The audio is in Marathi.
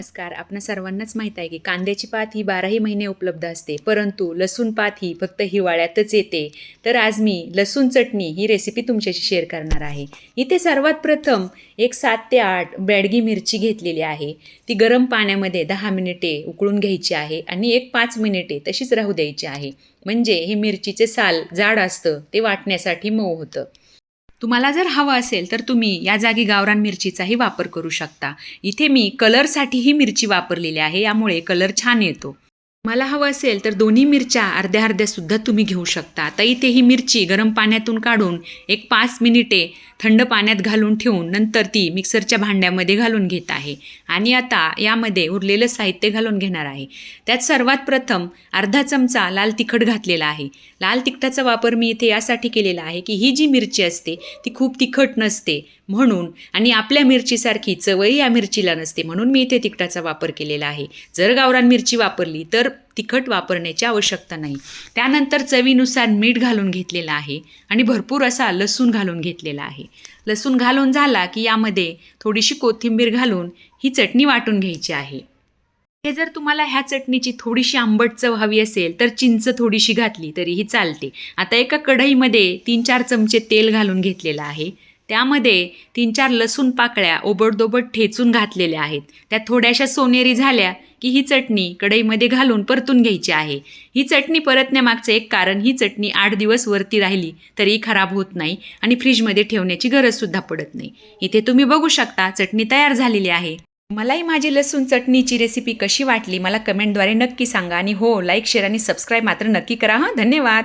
नमस्कार. आपणा सर्वांनाच माहीत आहे की कांद्याची पात ही बाराही महिने उपलब्ध असते. परंतु लसूण पात ही फक्त हिवाळ्यातच येते. तर आज मी लसूण चटणी ही रेसिपी तुमच्याशी शेअर करणार आहे. इथे सर्वात प्रथम एक सात ते आठ बॅडगी मिरची घेतलेली आहे. ती गरम पाण्यामध्ये दहा मिनिटे उकळून घ्यायची आहे आणि एक पाच मिनिटे तशीच राहू द्यायची आहे. म्हणजे हे मिरचीचे साल जाड असतं ते वाटण्यासाठी मऊ होतं. तुम्हाला जर हवं असेल तर तुम्ही या जागी गावरान मिरचीचाही वापर करू शकता. इथे मी कलरसाठीही मिरची वापरलेली आहे यामुळे कलर छान येतो. मला हवं असेल तर दोन्ही मिरच्या अर्ध्या अर्ध्या सुद्धा तुम्ही घेऊ शकता. आता इथे ही मिरची गरम पाण्यातून काढून एक पाच मिनिटे थंड पाण्यात घालून ठेवून नंतर ती मिक्सरच्या भांड्यामध्ये घालून घेत आहे. आणि आता यामध्ये उरलेलं साहित्य घालून घेणार आहे. त्यात सर्वात प्रथम अर्धा चमचा लाल तिखट घातलेला आहे. लाल तिखटाचा वापर मी इथे यासाठी केलेला आहे की ही जी मिरची असते ती खूप तिखट नसते. म्हणून आणि आपल्या मिरचीसारखी चवही या मिरचीला नसते. म्हणून मी इथे तिखटाचा वापर केलेला आहे. जर गावरान मिरची वापरली तर तिखट वापरण्याची आवश्यकता नाही. त्यानंतर चवीनुसार मीठ घालून घेतलेलं आहे आणि भरपूर असा लसूण घालून घेतलेला आहे. लसूण घालून झाला की यामध्ये थोडीशी कोथिंबीर घालून ही चटणी वाटून घ्यायची आहे. हे जर तुम्हाला ह्या चटणीची थोडीशी आंबट चव हवी असेल तर चिंच थोडीशी घातली तरीही चालते. आता एका कढईमध्ये तीन चार चमचे तेल घालून घेतलेलं आहे. त्यामध्ये तीन चार लसूण पाकळ्या ओबडदोबड ठेचून घातलेल्या आहेत. त्या थोड्याशा सोनेरी झाल्या की ही चटणी कढईमध्ये घालून परतून घ्यायची आहे. ही चटणी परतण्यामागचं एक कारण ही चटणी आठ दिवस वरती राहिली तरी खराब होत नाही आणि फ्रीजमध्ये ठेवण्याची गरजसुद्धा पडत नाही. इथे तुम्ही बघू शकता चटणी तयार झालेली आहे. मलाही माझी लसूण चटणीची रेसिपी कशी वाटली मला कमेंटद्वारे नक्की सांगा आणि हो लाईक शेअर आणि सबस्क्राईब मात्र नक्की करा हां. धन्यवाद.